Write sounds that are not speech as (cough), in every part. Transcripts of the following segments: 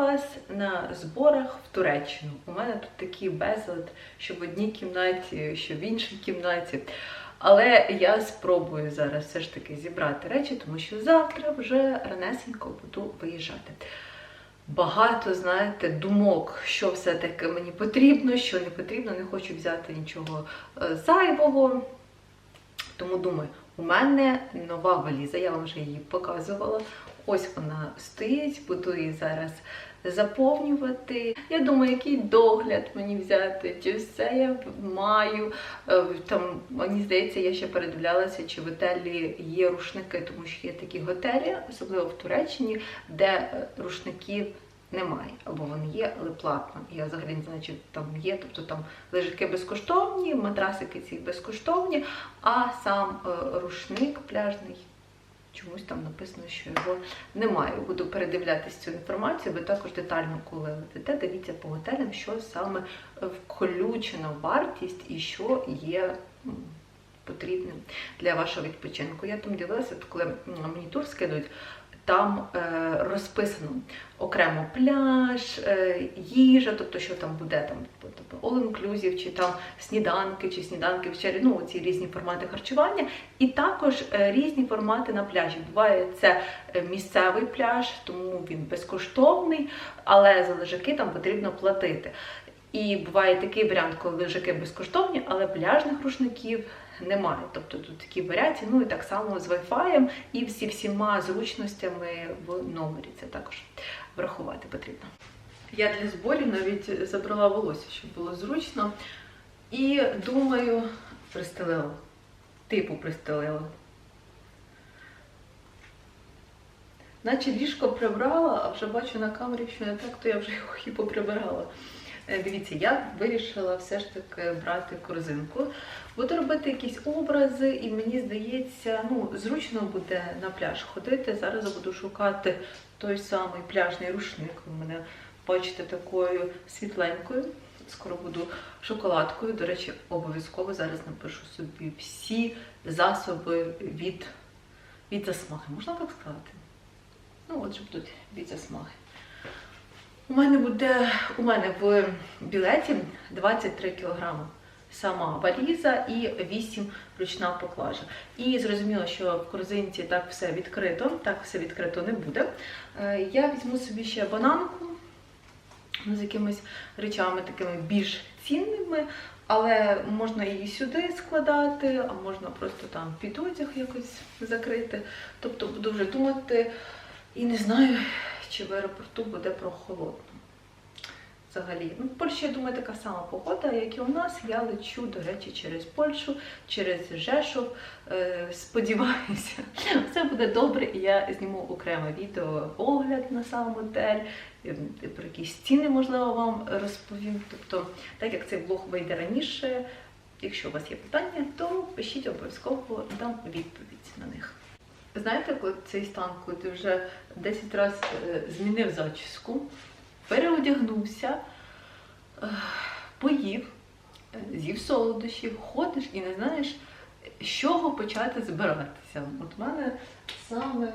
вас на зборах в Туреччину. У мене тут такий безлад, що в одній кімнаті, що в іншій кімнаті. Але я спробую зараз все ж таки зібрати речі, тому що завтра вже ранесенько буду виїжджати. Багато, знаєте, думок, що все-таки мені потрібно, що не потрібно, не хочу взяти нічого е, зайвого. Тому думаю, у мене нова валіза, я вам вже її показувала. Ось вона стоїть, буду її зараз заповнювати. Я думаю, який догляд мені взяти, чи все я маю. Е, Там, мені здається, я ще передивлялася, чи в готелі є рушники, тому що є такі готелі, особливо в Туреччині, де е, рушників немає, або вони є, але платно. Я взагалі не знаю, чи там є. Тобто там лежаки безкоштовні, матрасики ці безкоштовні, а сам е, рушник пляжний. Чомусь там написано, що його немає. Буду передивлятися цю інформацію. Ви також детально, коли летите, дивіться по готелям, що саме включено в вартість і що є потрібним для вашого відпочинку. Я там дивилася, коли мені тур скидують, там е, розписано окремо пляж, е, їжа, тобто що там буде там тобто, all inclusive, чи там сніданки, чи сніданки вечері, ну ці різні формати харчування, і також е, різні формати на пляжі. Буває це місцевий пляж, тому він безкоштовний, але за лежаки там потрібно платити. І буває такий варіант, коли лежаки безкоштовні, але пляжних рушників немає. Тобто тут такі варіації, ну і так само з Wi-Fi і всі всіма зручностями в номері. Це також врахувати потрібно. Я для зборів навіть забрала волосся, щоб було зручно. І думаю, пристелила. Типу пристелила. Наче ліжко прибрала, а вже бачу на камері, що не так, то я вже його і поприбирала. Е, Дивіться, я вирішила все ж таки брати корзинку. Буду робити якісь образи, і мені здається, ну, зручно буде на пляж ходити. Зараз буду шукати той самий пляжний рушник. У мене, бачите, такою світленькою. Скоро буду шоколадкою. До речі, обов'язково зараз напишу собі всі засоби від, від засмаги. Можна так сказати? Ну, от щоб тут від засмаги. У мене буде у мене в білеті 23 кг сама валіза і 8 ручна поклажа. І зрозуміло, що в корзинці так все відкрито, так все відкрито не буде. Е, Я візьму собі ще бананку ну, з якимись речами такими більш цінними, але можна її сюди складати, а можна просто там під одяг якось закрити. Тобто буду вже думати і не знаю, чи в аеропорту буде прохолодно. Взагалі, ну, в Польщі, я думаю, така сама погода, як і у нас. Я лечу, до речі, через Польщу, через Жешов. Е, сподіваюся, (laughs) все буде добре, і я зніму окреме відео, огляд на сам готель, е, про якісь ціни, можливо, вам розповім. Тобто, так як цей влог вийде раніше, якщо у вас є питання, то пишіть обов'язково, дам відповідь на них. Знаєте, цей стан, коли ти вже 10 разів е, змінив зачіску, переодягнувся, е, поїв, е, з'їв солодощів, ходиш і не знаєш, з чого почати збиратися. От в мене саме,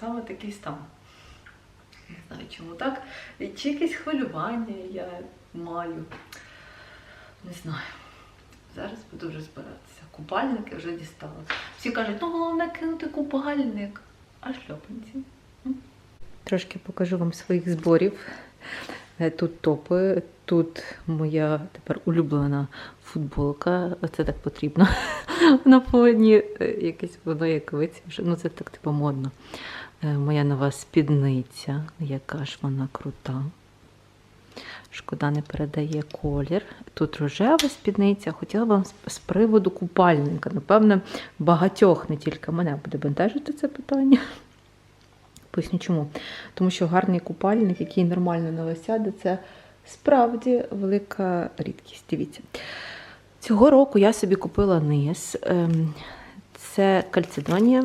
саме такий стан. Не знаю, чому так. Чи якесь хвилювання я маю. Не знаю. Зараз буду вже збиратися. Купальники вже дістала. Всі кажуть, ну головне кинути купальник, а шльопанці. Трошки покажу вам своїх зборів. Е, Тут топи, тут моя тепер улюблена футболка. Це так потрібно. (laughs) На фоні е, якесь воно як виці. Ну це так типу модно. Е, Моя нова спідниця, яка ж вона крута. Шкода не передає колір. Тут рожева спідниця. Хотіла вам з- приводу купальника. Напевне, багатьох, не тільки мене, буде бентежити це питання. Поясню чому. Тому що гарний купальник, який нормально на вас сяде, це справді велика рідкість. Дивіться. Цього року я собі купила низ. Ем, Це кальцедонія.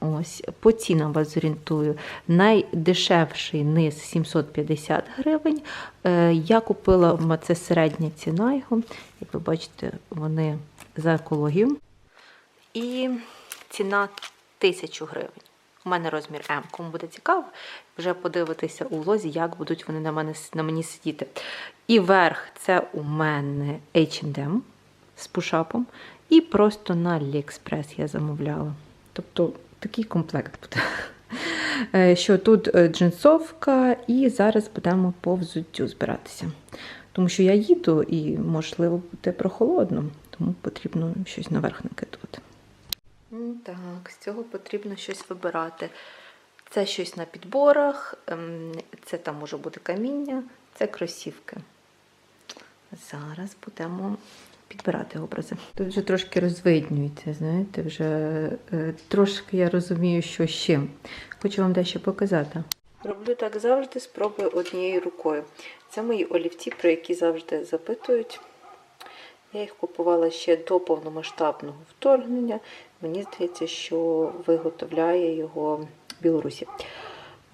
Ось, по цінам вас зорієнтую. Найдешевший низ 750 гривень. Е, Я купила, це середня ціна його. Як ви бачите, вони за екологію. І ціна 1000 гривень. У мене розмір М. Кому буде цікаво, вже подивитися у влозі, як будуть вони на, мене, на мені сидіти. І верх це у мене H&M з пушапом. І просто на AliExpress я замовляла. Тобто такий комплект буде. Е, Що тут е, джинсовка, і зараз будемо по взуттю збиратися. Тому що я їду і, можливо, буде прохолодно, тому потрібно щось наверх накидувати. Так, з цього потрібно щось вибирати. Це щось на підборах, ем, це там може бути каміння, це кросівки. Зараз будемо підбирати образи. Тут вже трошки розвиднюється, знаєте, вже е, трошки я розумію, що з чим. Хочу вам дещо показати. Роблю так завжди, спробую однією рукою. Це мої олівці, про які завжди запитують. Я їх купувала ще до повномасштабного вторгнення. Мені здається, що виготовляє його Білорусі.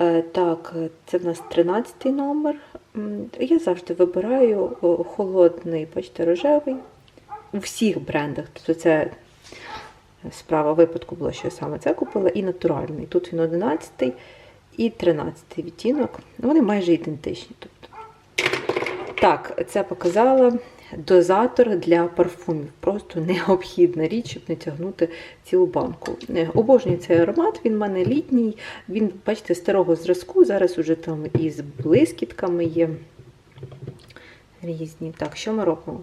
Е, Так, це в нас 13 номер. Я завжди вибираю холодний, бачите, рожевий. У всіх брендах. Тобто це справа випадку була, що я саме це купила, і натуральний. Тут він 11 і 13 відтінок. Вони майже ідентичні. Тобто. Так, це показала дозатор для парфумів. Просто необхідна річ, щоб не тягнути цілу банку. Е, Обожнюю цей аромат, він в мене літній. Він, бачите, старого зразку. Зараз уже там із блискітками є різні. Так, що ми робимо?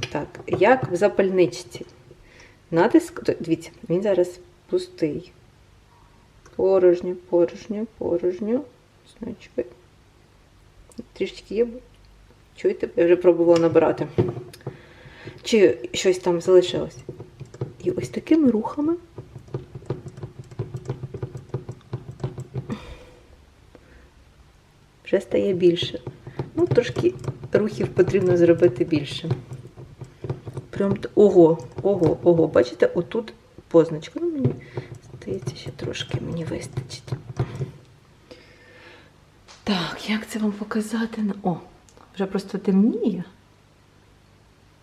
Так, як в запальничці. Натиск, дивіться, він зараз пустий. Порожньо, порожньо, порожньо. Значить, трішечки є. Чуєте, я вже пробувала набирати. Чи щось там залишилось? І ось такими рухами. Вже стає більше. Ну, трошки рухів потрібно зробити більше. Прям ого, ого, ого. Бачите, отут позначка. Ну, мені здається, ще трошки мені вистачить. Так, як це вам показати? О, вже просто темніє.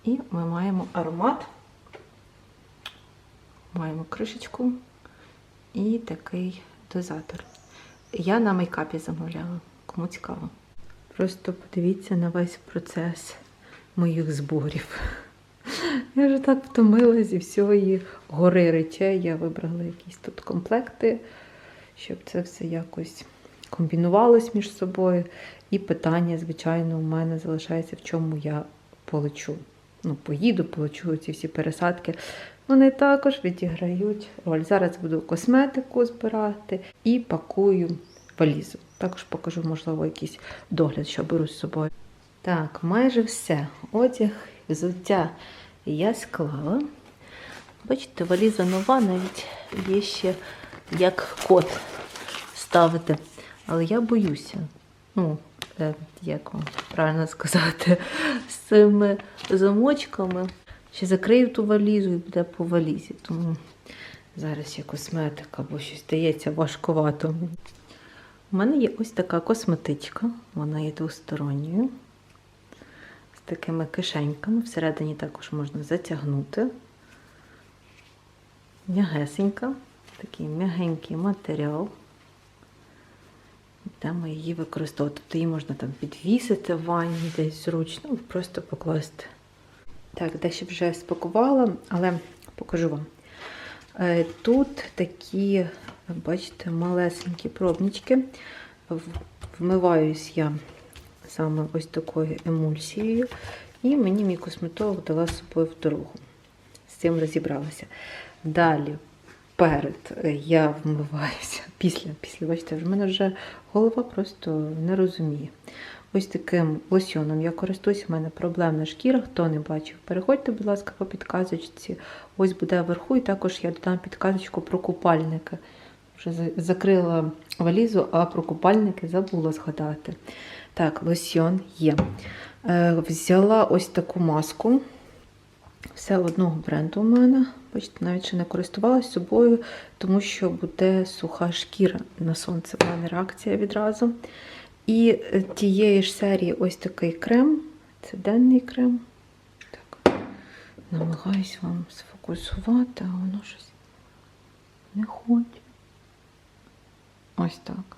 І ми маємо аромат. Маємо кришечку і такий дозатор. Я на мейкапі замовляла, кому цікаво. Просто подивіться на весь процес моїх зборів. Я вже так втомилась зі всієї гори речей. Я вибрала якісь тут комплекти, щоб це все якось комбінувалось між собою. І питання, звичайно, у мене залишається, в чому я полечу. Ну, поїду, полечу ці всі пересадки. Вони також відіграють роль. Зараз буду косметику збирати і пакую валізу. Також покажу, можливо, якийсь догляд, що беру з собою. Так, майже все. Одяг, взуття я склала. Бачите, валіза нова, навіть є ще як код ставити. Але я боюся. Ну, е, як вам правильно сказати, з цими замочками. Ще закрию ту валізу і буде по валізі. Тому зараз ще косметика, бо щось здається важковато. У мене є ось така косметичка, вона є двосторонньою. Такими кишеньками. Всередині також можна затягнути. М'ягесенька, такий м'ягенький матеріал. Будемо її використовувати. Тобто її можна там підвісити в ванні десь зручно, просто покласти. Так, дещо вже спакувала, але покажу вам. Е, Тут такі, бачите, малесенькі пробнички. Вмиваюсь я саме ось такою емульсією. І мені мій косметолог дала з собою в дорогу. З цим розібралася. Далі, перед е, я вмиваюся. (laughs) Після, після, бачите, в мене вже голова просто не розуміє. Ось таким лосьоном я користуюсь, у мене проблемна шкіра, хто не бачив. Переходьте, будь ласка, по підказочці. Ось буде вверху, і також я додам підказочку про купальники. Вже закрила валізу, а про купальники забула згадати. Так, лосьон є. Е, взяла ось таку маску. Все одного бренду у мене. Бачите, навіть ще не користувалася собою, тому що буде суха шкіра на сонце. У мене реакція відразу. І е, тієї ж серії ось такий крем. Це денний крем. Так, намагаюсь вам сфокусувати, а воно щось не хоче. Ось так.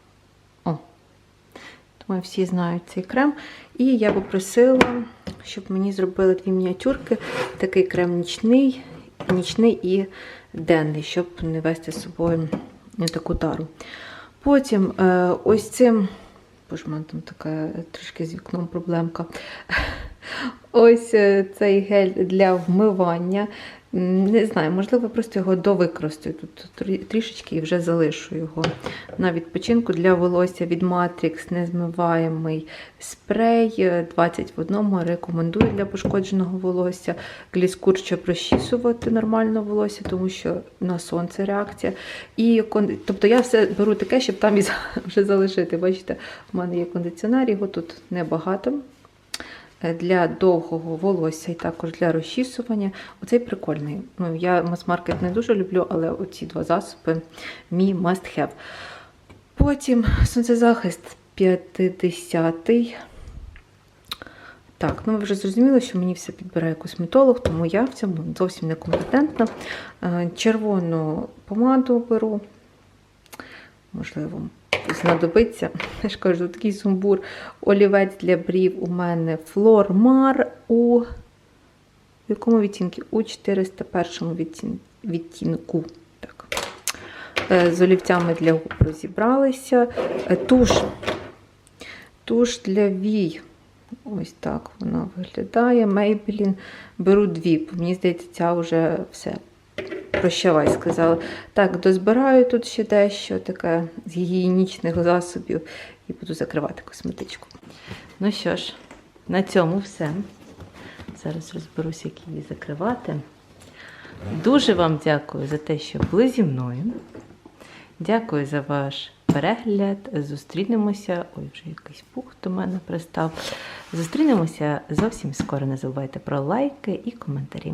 Думаю, всі знають цей крем. І я попросила, щоб мені зробили дві мініатюрки. Такий крем нічний, нічний і денний, щоб не вести з собою таку тару. Потім е, ось цим, боже, в мене там така трішки з вікном проблемка. Ось е, цей гель для вмивання. Не знаю, можливо, просто його довикористаю тут трішечки і вже залишу його на відпочинку для волосся від Matrix незмиваємий спрей е, 20 в одному. Рекомендую для пошкодженого волосся. Гліскур, щоб розчісувати нормально волосся, тому що на сонце реакція. І тобто я все беру таке, щоб там і (laughs) вже залишити. Бачите, у мене є кондиціонер, його тут небагато. Для довгого волосся і також для розчісування. Оцей прикольний. Ну, я мас-маркет не дуже люблю, але оці два засоби мій must have. Потім сонцезахист 50-й. Так, ну ви вже зрозуміли, що мені все підбирає косметолог, тому я в цьому зовсім не компетентна. Е, Червону помаду беру. Можливо, знадобиться. Я ж кажу, такий сумбур. Олівець для брів у мене Флормар у в якому відтінку? У 401 відтін... відтінку. Так. Е, З олівцями для губ розібралися. Е, Туш. Туш для вій. Ось так вона виглядає. Maybelline. Беру дві, бо мені здається, ця вже все. Прощавай, сказала. Так, дозбираю тут ще дещо таке з гігієнічних засобів і буду закривати косметичку. Ну що ж, на цьому все. Зараз розберуся, як її закривати. Дуже вам дякую за те, що були зі мною. Дякую за ваш перегляд. Зустрінемося. Ой, вже якийсь пух до мене пристав. Зустрінемося зовсім скоро. Не забувайте про лайки і коментарі.